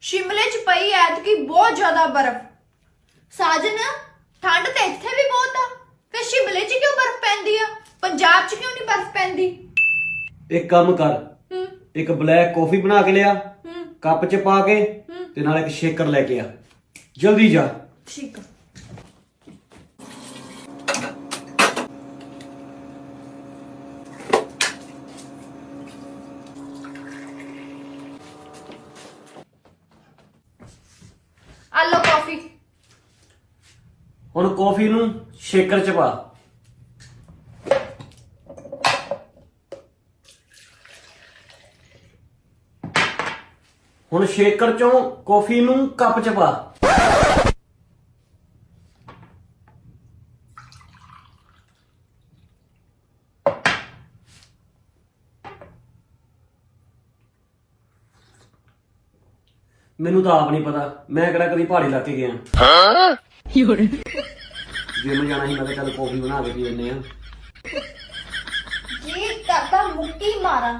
ਸ਼ਿਮਲੇ 'ਚ ਪਈ ਐਤਕੀ ਬਹੁਤ ਜ਼ਿਆਦਾ ਬਰਫ਼। ਸਾਜਨ ਠੰਡ ਤੇ ਇੱਥੇ ਵੀ ਬਹੁਤ ਆ। ਫਿਰ ਸ਼ਿਮਲੇ 'ਚ ਕਿਉਂ ਬਰਫ਼ ਪੈਂਦੀ ਆ? ਪੰਜਾਬ 'ਚ ਕਿਉਂ ਨਹੀਂ ਬਰਫ਼ ਪੈਂਦੀ? ਇੱਕ ਕੰਮ ਕਰ। ਹੂੰ। ਇੱਕ ਬਲੈਕ ਕਾਫੀ ਬਣਾ ਕੇ ਲਿਆ। ਹੂੰ। ਕੱਪ 'ਚ ਪਾ ਕੇ ਤੇ ਨਾਲ ਇੱਕ ਸ਼ੇਕਰ ਲੈ ਕੇ ਆ। ਜਲਦੀ ਜਾ। ਠੀਕ ਆ। ਆ ਲਓ ਕਾਫੀ ਹੁਣ ਕੌਫੀ ਨੂੰ ਸ਼ੇਕਰ 'ਚ ਪਾ। ਹੁਣ ਸ਼ੇਕਰ 'ਚੋਂ ਕੌਫੀ ਨੂੰ ਕੱਪ 'ਚ ਪਾ। ਮੈਨੂੰ ਤਾਂ ਆਪ ਨਹੀਂ ਪਤਾ। ਮੈਂ ਕਿਹੜਾ ਕਦੀ ਪਹਾੜੀ ਇਲਾਕੇ ਗਿਆ। ਜਿਮ ਜਾਣਾ ਸੀ, ਮੈਂ ਕਿਹਾ ਚੱਲ ਕੌਫੀ ਬਣਾ ਕੇ ਪੀ ਲੈਂਦੇ ਆ ਜੀ ਕਰਦਾ ਮੁੱਕੀ ਮਾਰਾਂ।